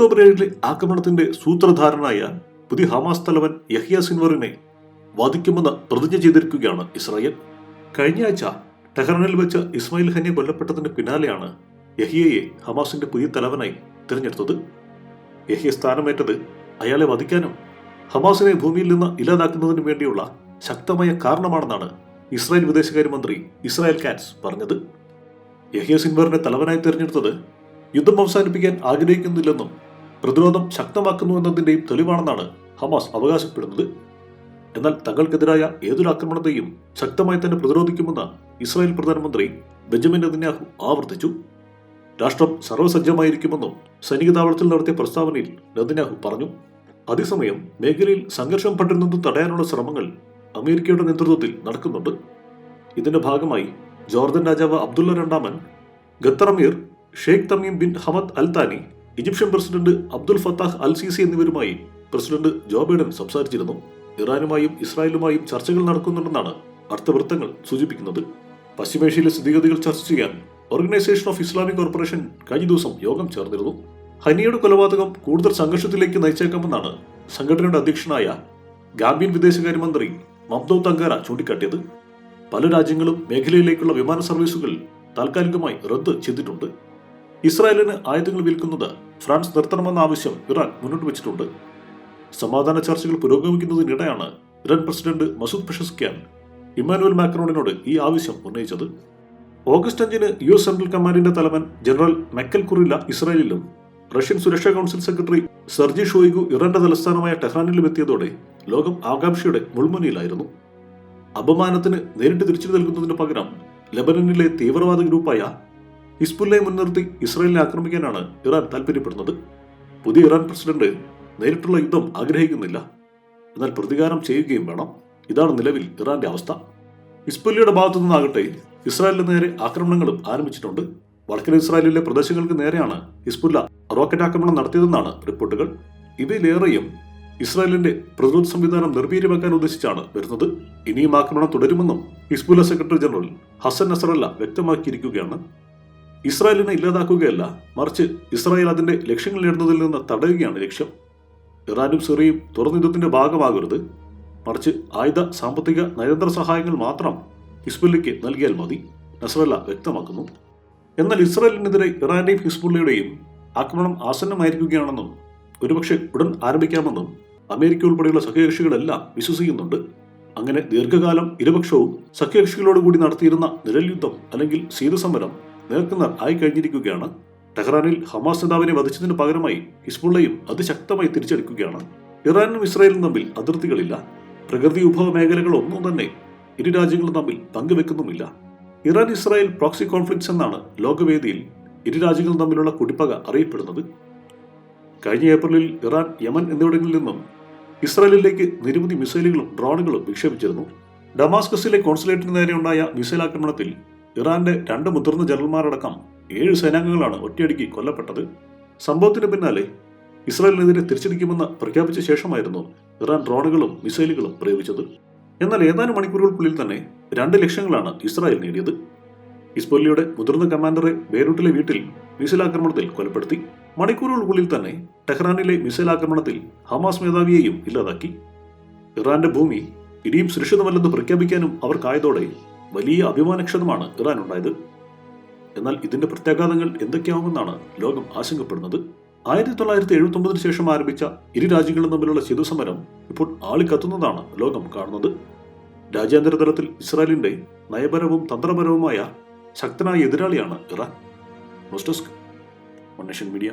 October ഏഴിലെ ആക്രമണത്തിന്റെ സൂത്രധാരനായ പുതിയ ഹമാസ് തലവൻ യഹിയ സിൻവറിനെ വധിക്കുമെന്ന് പ്രതിജ്ഞ ചെയ്തിരിക്കുകയാണ് ഇസ്രായേൽ. കഴിഞ്ഞ ആഴ്ച ടെഹ്റാനിൽ വെച്ച് ഇസ്മായിൽ ഹനിയെ കൊല്ലപ്പെട്ടതിന് പിന്നാലെയാണ് യഹിയയെ ഹമാസിന്റെ പുതിയ തലവനായി തിരഞ്ഞെടുത്തത്. യഹിയ സ്ഥാനമേറ്റത് അയാളെ വധിക്കാനും ഹമാസിനെ ഭൂമിയിൽ നിന്ന് ഇല്ലാതാക്കുന്നതിനു വേണ്ടിയുള്ള ശക്തമായ കാരണമാണെന്നാണ് ഇസ്രായേൽ വിദേശകാര്യമന്ത്രി ഇസ്രായേൽ കാറ്റ്സ് പറഞ്ഞത്. യഹിയ സിൻവറിനെ തലവനായി തിരഞ്ഞെടുത്തത് യുദ്ധം അവസാനിപ്പിക്കാൻ ആഗ്രഹിക്കുന്നില്ലെന്നും പ്രതിരോധം ശക്തമാക്കുന്നു എന്നതിന്റെയും തെളിവാണെന്നാണ് ഹമാസ് അവകാശപ്പെടുന്നത്. എന്നാൽ തങ്ങൾക്കെതിരായ ഏതൊരു ആക്രമണത്തെയും ശക്തമായി തന്നെ പ്രതിരോധിക്കുമെന്ന് ഇസ്രായേൽ പ്രധാനമന്ത്രി ബെഞ്ചമിൻ നെതന്യാഹു ആവർത്തിച്ചു. രാഷ്ട്രം സർവസജ്ജമായിരിക്കുമെന്നും സൈനിക താവളത്തിൽ നടത്തിയ പ്രസ്താവനയിൽ നെതന്യാഹു പറഞ്ഞു. അതേസമയം മേഖലയിൽ സംഘർഷം പടരുന്നത് തടയാനുള്ള ശ്രമങ്ങൾ അമേരിക്കയുടെ നേതൃത്വത്തിൽ നടക്കുന്നുണ്ട്. ഇതിന്റെ ഭാഗമായി ജോർദൻ രാജാവ് അബ്ദുള്ള രണ്ടാമൻ ഗത്തറമീർ sheikh Tamim bin Hamad Al Thani Egyptian president Abdul Fattah al Sisi എന്നിവരുമായി പ്രസിഡന്റ് ജോ ബൈഡൻ സംസാരിച്ചിരുന്നു. ഇറാനുമായും ഇസ്രായേലുമായും ചർച്ചകൾ നടക്കുന്നുണ്ടെന്നാണ് അർത്ഥവൃത്തങ്ങൾ സൂചിപ്പിക്കുന്നത്. പശ്ചിമേഷ്യയിലെ സ്ഥിതിഗതികൾ ചർച്ച ചെയ്യാൻ ഓർഗനൈസേഷൻ ഓഫ് ഇസ്ലാമിക് കോർപ്പറേഷൻ കഴിഞ്ഞ ദിവസം യോഗം ചേർന്നിരുന്നു. ഹനിയുടെ കൊലപാതകം കൂടുതൽ സംഘർഷത്തിലേക്ക് നയിച്ചേക്കാമെന്നാണ് സംഘടനയുടെ അധ്യക്ഷനായ ഗാംബിയൻ വിദേശകാര്യമന്ത്രി മംദോ തങ്കാര ചൂണ്ടിക്കാട്ടിയത്. പല രാജ്യങ്ങളും മേഖലയിലേക്കുള്ള വിമാന സർവീസുകൾ താൽക്കാലികമായി റദ്ദ് ചെയ്തിട്ടുണ്ട്. ഇസ്രായേലിന് ആയുധങ്ങൾ വിൽക്കുന്നത് ഫ്രാൻസ് നിർത്തണമെന്ന ആവശ്യം ഇറാൻ മുന്നോട്ട് വെച്ചിട്ടുണ്ട്. സമാധാന ചർച്ചകൾ പുരോഗമിക്കുന്നതിനിടെയാണ് Iran president Masoud Pezeshkian Emmanuel മാക്രോണിനോട് ഈ ആവശ്യം ഉന്നയിച്ചത്. ഓഗസ്റ്റ് അഞ്ചിന് യു എസ് സെൻട്രൽ കമാൻഡിന്റെ തലവൻ ജനറൽ മെക്കൽ കുറില്ല ഇസ്രായേലിലും റഷ്യൻ സുരക്ഷാ കൗൺസിൽ സെക്രട്ടറി സെർജി ഷോയിഗു ഇറാന്റെ തലസ്ഥാനമായ ടെഹ്റാനിലും എത്തിയതോടെ ലോകം ആകാംക്ഷയുടെ മുൾമുനയിലായിരുന്നു. അപമാനത്തിന് നേരിട്ട് തിരിച്ചു നൽകുന്നതിന് പകരം ലബനനിലെ തീവ്രവാദ ഗ്രൂപ്പായ ഹിസ്ബുല്ലയെ മുൻനിർത്തി ഇസ്രായേലിനെ ആക്രമിക്കാനാണ് ഇറാൻ താൽപര്യപ്പെടുന്നത് പുതിയ ഇറാൻ പ്രസിഡന്റ് നേരിട്ടുള്ള യുദ്ധം ആഗ്രഹിക്കുന്നില്ല. എന്നാൽ പ്രതികാരം ചെയ്യുകയും വേണം. ഇതാണ് നിലവിൽ ഇറാന്റെ അവസ്ഥ. ഹിസ്ബുല്ലയുടെ ഭാഗത്തു നിന്നാകട്ടെ ഇസ്രായേലിന് നേരെ ആക്രമണങ്ങളും ആരംഭിച്ചിട്ടുണ്ട്. വടക്കൻ ഇസ്രായേലിലെ പ്രദേശങ്ങൾക്ക് നേരെയാണ് ഹിസ്ബുല്ല റോക്കറ്റ് ആക്രമണം നടത്തിയതെന്നാണ് റിപ്പോർട്ടുകൾ. ഇവയിലേറെയും ഇസ്രായേലിന്റെ പ്രതിരോധ സംവിധാനം നിർവീര്യമാക്കാൻ ഉദ്ദേശിച്ചാണ് വരുന്നത്. ഇനിയും ആക്രമണം തുടരുമെന്നും Hezbollah secretary general Hassan Nasrallah വ്യക്തമാക്കിയിരിക്കുകയാണ്. ഇസ്രായേലിനെ ഇല്ലാതാക്കുകയല്ല മറിച്ച് ഇസ്രായേൽ അതിന്റെ ലക്ഷ്യങ്ങൾ നേടുന്നതിൽ നിന്ന് തടയുകയാണ് ലക്ഷ്യം. ഇറാനും സിറിയയും തുറന്ന യുദ്ധത്തിന്റെ ഭാഗമാകരുത് മറിച്ച് ആയുധ സാമ്പത്തിക നയതന്ത്ര സഹായങ്ങൾ മാത്രം ഹിസ്ബുല്ലയ്ക്ക് നൽകിയാൽ മതി നസറല്ല വ്യക്തമാക്കുന്നു. എന്നാൽ ഇസ്രായേലിനെതിരെ ഇറാന്റെയും ഹിസ്ബുള്ളയുടെയും ആക്രമണം ആസന്നമായിരിക്കുകയാണെന്നും ഒരുപക്ഷെ ഉടൻ ആരംഭിക്കാമെന്നും അമേരിക്ക ഉൾപ്പെടെയുള്ള സഖ്യകക്ഷികളെല്ലാം വിശ്വസിക്കുന്നുണ്ട്. അങ്ങനെ ദീർഘകാലം ഇരുപക്ഷവും സഖ്യകക്ഷികളോടുകൂടി നടത്തിയിരുന്ന നിഴൽ യുദ്ധം അല്ലെങ്കിൽ ശീതസമരം നേർക്കുനേർ ആയി കഴിഞ്ഞിരിക്കുകയാണ്. ടെഹ്റാനിൽ ഹമാസ് നേതാവിനെ വധിച്ചതിന് പകരമായി ഹിസ്ബുള്ളയും അതിശക്തമായി തിരിച്ചടിക്കുകയാണ്. ഇറാനും ഇസ്രായേലും തമ്മിൽ അതിർത്തികളില്ല. പ്രകൃതി വിഭവ മേഖലകളൊന്നും തന്നെ ഇരു രാജ്യങ്ങളും തമ്മിൽ പങ്കുവെക്കുന്നുമില്ല ഇറാൻ ഇസ്രായേൽ പ്രോക്സി കോൺഫ്ലിക്ട്സ് എന്നാണ് ലോകവേദിയിൽ ഇരു രാജ്യങ്ങളും തമ്മിലുള്ള കുടിപ്പക അറിയപ്പെടുന്നത്. കഴിഞ്ഞ ഏപ്രിലിൽ ഇറാൻ യമൻ എന്നിവിടങ്ങളിൽ നിന്നും ഇസ്രായേലിലേക്ക് നിരവധി മിസൈലുകളും ഡ്രോണുകളും വിക്ഷേപിച്ചിരുന്നു. ഡമാസ്കസിലെ കോൺസുലേറ്റിന് നേരെയുണ്ടായ മിസൈൽ ആക്രമണത്തിൽ ഇറാന്റെ രണ്ട് മുതിർന്ന ജനറൽമാരടക്കം ഏഴ് സേനാംഗങ്ങളാണ് ഒറ്റയടിക്ക് കൊല്ലപ്പെട്ടത്. സംഭവത്തിന് പിന്നാലെ ഇസ്രായേലിനെതിരെ തിരിച്ചടിക്കുമെന്ന് പ്രഖ്യാപിച്ച ശേഷമായിരുന്നു ഇറാൻ ഡ്രോണുകളും മിസൈലുകളും പ്രയോഗിച്ചത്. എന്നാൽ ഏതാനും മണിക്കൂറുകൾക്കുള്ളിൽ തന്നെ രണ്ട് ലക്ഷ്യങ്ങളാണ് ഇസ്രായേൽ നേടിയത്. ഹിസ്ബുല്ലയുടെ മുതിർന്ന കമാൻഡറെ ബേരൂട്ടിലെ വീട്ടിൽ മിസൈൽ ആക്രമണത്തിൽ കൊലപ്പെടുത്തി. മണിക്കൂറുകൾക്കുള്ളിൽ തന്നെ ടെഹ്റാനിലെ മിസൈൽ ആക്രമണത്തിൽ ഹമാസ് മേധാവിയെയും ഇല്ലാതാക്കി. ഇറാന്റെ ഭൂമി ഇനിയും സുരക്ഷിതമല്ലെന്ന് പ്രഖ്യാപിക്കാനും അവർക്കായതോടെ വലിയ അഭിമാനക്ഷതമാണ് ഇറാൻ ഉണ്ടായത് എന്നാൽ ഇതിന്റെ പ്രത്യാഘാതങ്ങൾ എന്തൊക്കെയാവുമെന്നാണ് ലോകം ആശങ്കപ്പെടുന്നത്. ആയിരത്തി തൊള്ളായിരത്തി എഴുപത്തി ഒമ്പതിന് ശേഷം ആരംഭിച്ച ഇരു രാജ്യങ്ങളും തമ്മിലുള്ള ശിതുസമരം ഇപ്പോൾ ആളിക്കത്തുന്നതാണ് ലോകം കാണുന്നത്. രാജ്യാന്തര തലത്തിൽ ഇസ്രായേലിന്റെ നയപരവും തന്ത്രപരവുമായ ശക്തനായ എതിരാളിയാണ് ഇറാൻ. മീഡിയ.